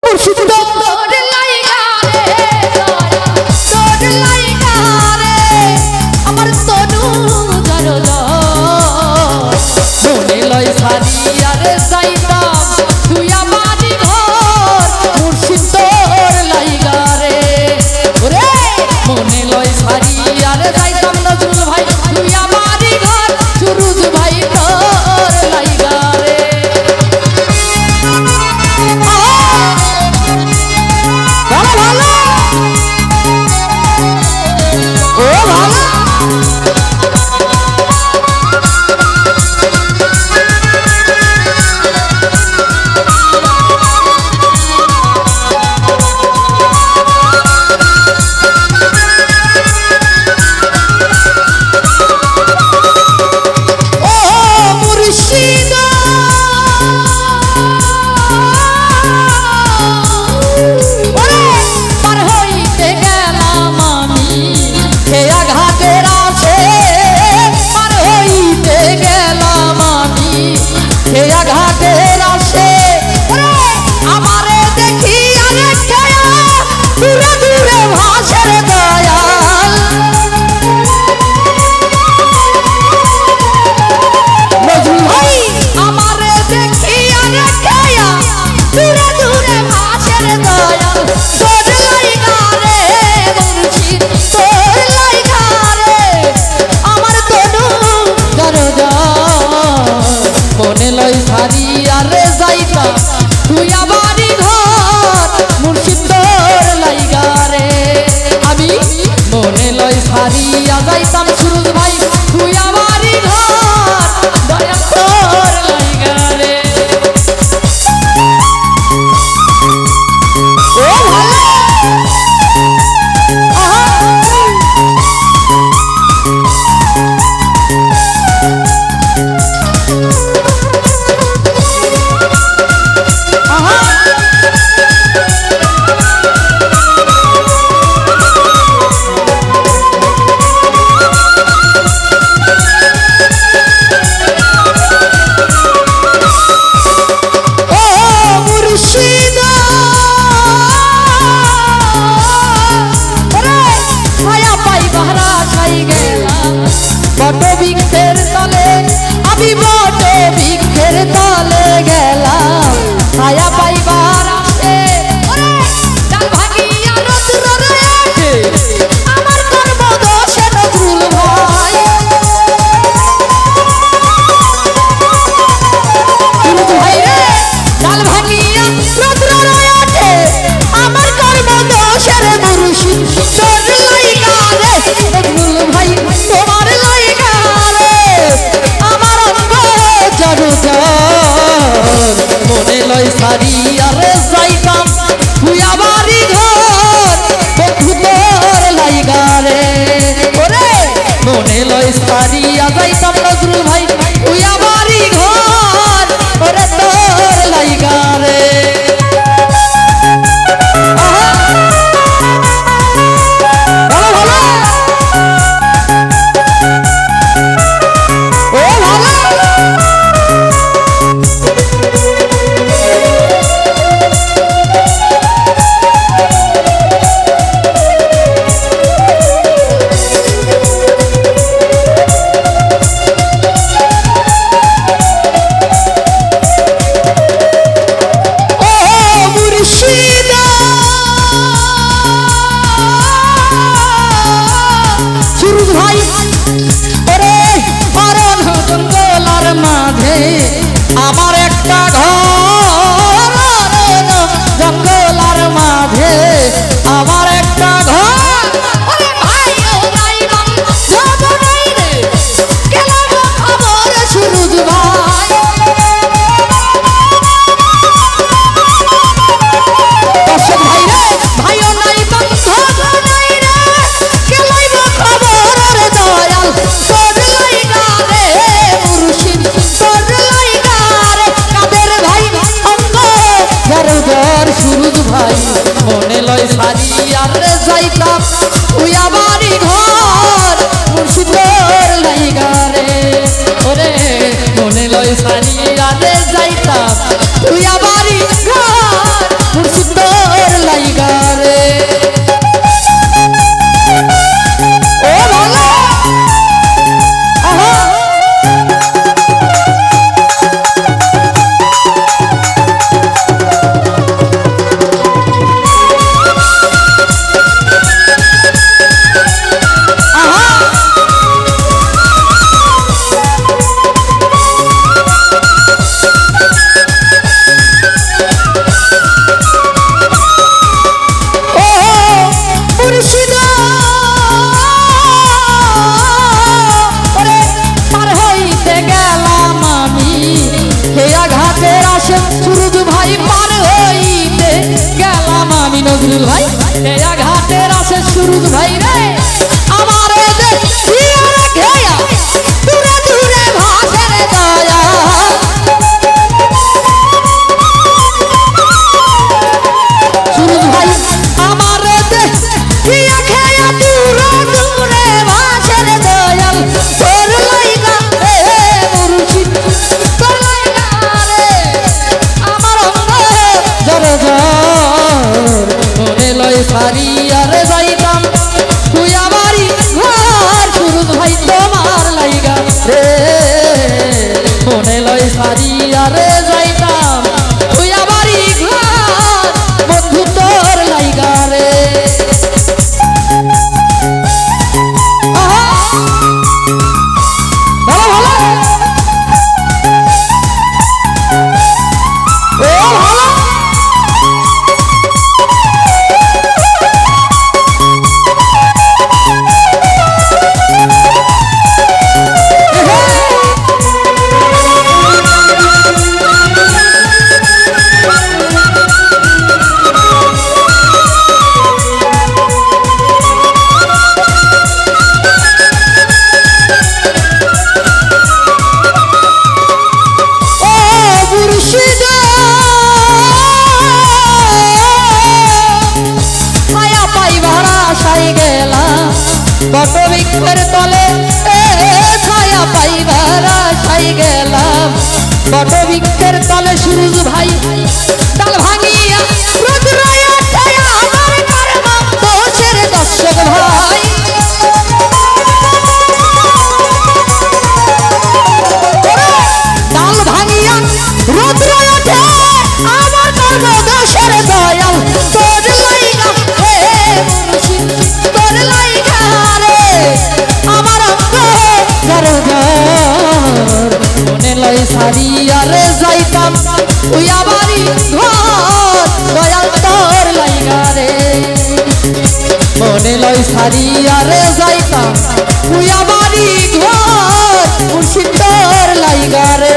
不许动！তুই আবার সাহারা খাই গেলাম। বট বৃক্ষের তলে আমি বট বৃক্ষের তলে 不要吧 নজরুল ভাই তলে ছায়া পাইবার আশাই গেলাম। বটবৃক্ষের তলে সূর্য ভাই সারিয়া রে যাইতাম। তুই আমারই ঘর মুর্শিদর লাইগা রে।